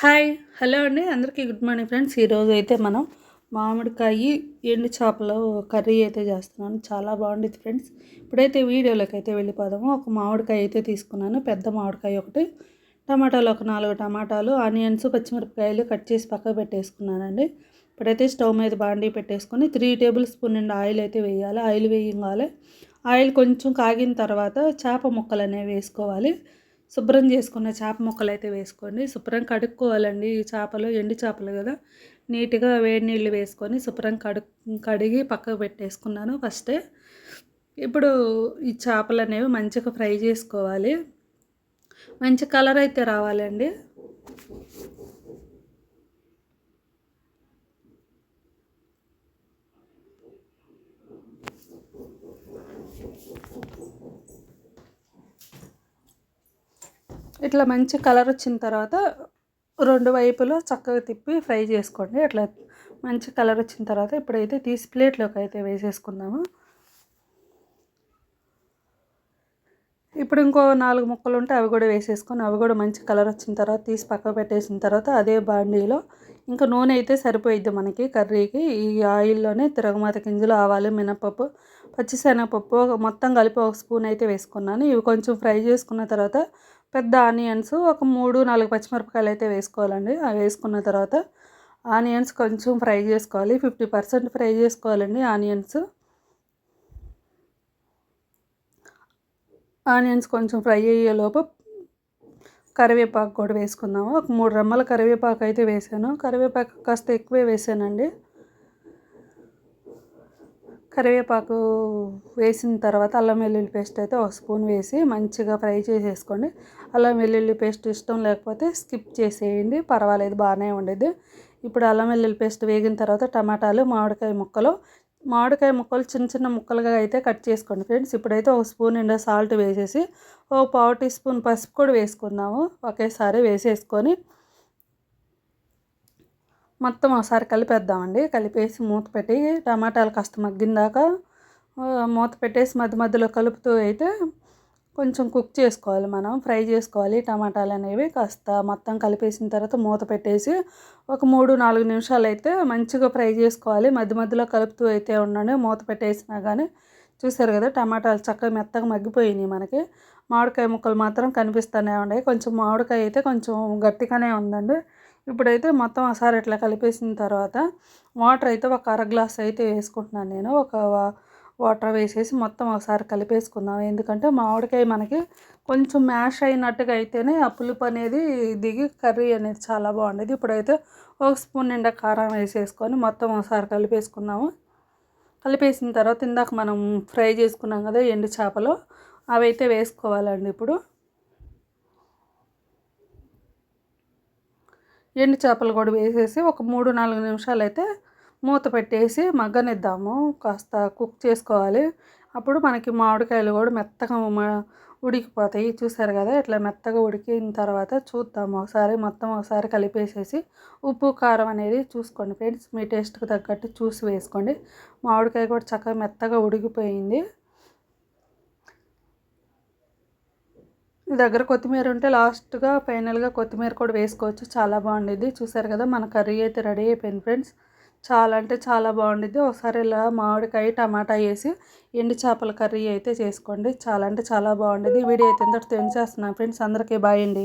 Hi hello అండి. అందరికీ good morning friends. ఈరోజు అయితే మనం మామిడికాయ ఎండు చేపలు కర్రీ అయితే చేస్తున్నాను. చాలా బాగుండేది ఫ్రెండ్స్. ఇప్పుడైతే వీడియోలోకి అయితే వెళ్ళిపోదాము. ఒక మామిడికాయ అయితే తీసుకున్నాను. పెద్ద మామిడికాయ ఒకటి. టమాటాలు ఒక నాలుగు టమాటాలు ఆనియన్స్ పచ్చిమిరపకాయలు కట్ చేసి పక్కకు పెట్టేసుకున్నానండి. ఇప్పుడైతే స్టవ్ మీద బాండీ పెట్టేసుకొని త్రీ టేబుల్ స్పూన్ నిండా ఆయిల్ అయితే వేయాలి. ఆయిల్ వేయగాలి ఆయిల్ కొంచెం కాగిన తర్వాత చేప ముక్కలు అనేవి వేసుకోవాలి. శుభ్రం చేసుకున్న చేప ముక్కలు అయితే వేసుకోండి. శుభ్రం కడుక్కోవాలండి. ఈ చేపలు ఎండి చేపలు కదా. నీట్గా వేడి నీళ్ళు వేసుకొని శుభ్రం కడు కడిగి పక్కకు పెట్టేసుకున్నాను ఫస్టే. ఇప్పుడు ఈ చేపలు అనేవి మంచిగా ఫ్రై చేసుకోవాలి. మంచి కలర్ అయితే రావాలండి. ఇట్లా మంచి కలర్ వచ్చిన తర్వాత రెండు వైపులు చక్కగా తిప్పి ఫ్రై చేసుకోండి. అట్లా మంచి కలర్ వచ్చిన తర్వాత ఇప్పుడైతే తీసి ప్లేట్లోకి అయితే వేసేసుకుందాము. ఇప్పుడు ఇంకో నాలుగు ముక్కలు ఉంటే అవి కూడా వేసేసుకొని అవి కూడా మంచి కలర్ వచ్చిన తర్వాత తీసి పక్క పెట్టేసిన తర్వాత అదే బాండీలో ఇంకా నూనె అయితే సరిపోయిద్ది మనకి కర్రీకి. ఈ ఆయిల్లోనే తిరగమాత గింజలు ఆవాలు మినపప్పు పచ్చిశనగపప్పు మొత్తం కలిపి ఒక స్పూన్ అయితే వేసుకున్నాను. ఇవి కొంచెం ఫ్రై చేసుకున్న తర్వాత పెద్ద ఆనియన్స్ ఒక మూడు నాలుగు పచ్చిమిరపకాయలు అయితే వేసుకోవాలండి. అవి వేసుకున్న తర్వాత ఆనియన్స్ కొంచెం ఫ్రై చేసుకోవాలి. ఫిఫ్టీ పర్సెంట్ ఫ్రై చేసుకోవాలండి ఆనియన్స్. ఆనియన్స్ కొంచెం ఫ్రై అయ్యేలోపు కరివేపాకు కూడా వేసుకుందాము. ఒక మూడు రెమ్మల కరివేపాకు అయితే వేసాను. కరివేపాకు కాస్త ఎక్కువే వేసానండి. కరివేపాకు వేసిన తర్వాత అల్లం వెల్లుల్లి పేస్ట్ అయితే ఒక స్పూన్ వేసి మంచిగా ఫ్రై చేసేసుకోండి. అల్లం వెల్లుల్లి పేస్ట్ ఇష్టం లేకపోతే స్కిప్ చేసేయండి పర్వాలేదు బాగానే ఉండేది ఇప్పుడు అల్లం వెల్లుల్లి పేస్ట్ వేగిన తర్వాత టమాటాలు మామిడికాయ ముక్కలు. మామిడికాయ ముక్కలు చిన్న చిన్న ముక్కలుగా అయితే కట్ చేసుకోండి ఫ్రెండ్స్. ఇప్పుడైతే ఒక స్పూన్ నిండా సాల్ట్ వేసేసి ఒక పావు టీ స్పూన్ పసుపు కూడా వేసుకుందాము. ఒకేసారి వేసేసుకొని మొత్తం ఒకసారి కలిపేద్దామండి. కలిపేసి మూత పెట్టి టమాటాలు కాస్త మగ్గిందాక మూత పెట్టేసి మధ్య మధ్యలో కలుపుతూ అయితే కొంచెం కుక్ చేసుకోవాలి మనం ఫ్రై చేసుకోవాలి. టమాటాలు అనేవి కాస్త మొత్తం కలిపేసిన తర్వాత మూత పెట్టేసి ఒక మూడు నాలుగు నిమిషాలు అయితే మంచిగా ఫ్రై చేసుకోవాలి. మధ్య మధ్యలో కలుపుతూ అయితే ఉండండి. మూత పెట్టేసినా కానీ చూసారు కదా టమాటాలు చక్కగా మెత్తగా మగ్గిపోయినాయి మనకి. మామిడికాయ ముక్కలు మాత్రం కనిపిస్తూనే ఉన్నాయి. కొంచెం మామిడికాయ అయితే కొంచెం గట్టిగానే ఉందండి. ఇప్పుడైతే మొత్తం ఒకసారి ఇట్లా కలిపేసిన తర్వాత వాటర్ అయితే ఒక అర గ్లాస్ అయితే వేసుకుంటున్నాను నేను. ఒక వాటర్ వేసేసి మొత్తం ఒకసారి కలిపేసుకుందాం. ఎందుకంటే మామిడికాయ మనకి కొంచెం మ్యాష్ అయినట్టుగా అయితేనే ఆ పులుపు అనేది దిగి కర్రీ అనేది చాలా బాగుండేది. ఇప్పుడైతే ఒక స్పూన్ నిండా కారం వేసేసుకొని మొత్తం ఒకసారి కలిపేసుకుందాము. కలిపేసిన తర్వాత ఇందాక మనం ఫ్రై చేసుకున్నాం కదా ఎండు చేపలు అవి అయితే వేసుకోవాలండి ఇప్పుడు. ఎండు చేపలు కూడా వేసేసి ఒక మూడు నాలుగు నిమిషాలు అయితే మూత పెట్టేసి మగ్గనిద్దాము. కాస్త కుక్ చేసుకోవాలి. అప్పుడు మనకి మామిడికాయలు కూడా మెత్తగా ఉడికిపోతాయి. చూసారు కదా ఇట్లా మెత్తగా ఉడికిన తర్వాత చూద్దాము. ఒకసారి మొత్తం ఒకసారి కలిపేసేసి ఉప్పు కారం అనేది చూసుకోండి. ఫ్రెండ్స్ మీ టేస్ట్కి తగ్గట్టు చూసి వేసుకోండి. మామిడికాయ కూడా చక్కగా మెత్తగా ఉడికిపోయింది. మీ దగ్గర కొత్తిమీర ఉంటే లాస్ట్గా ఫైనల్గా కొత్తిమీర కూడా వేసుకోవచ్చు. చాలా బాగుండేది చూసారు కదా మన కర్రీ అయితే రెడీ అయిపోయింది ఫ్రెండ్స్. చాలా అంటే చాలా బాగుండేది ఒకసారి ఇలా మామిడికాయ టమాటా వేసి ఎండు చేపల కర్రీ అయితే చేసుకోండి. చాలా అంటే చాలా బాగుండేది వీడియో అయితే ఇంతటితో ఏం చేస్తున్నాను ఫ్రెండ్స్. అందరికీ బాయ్ అండి.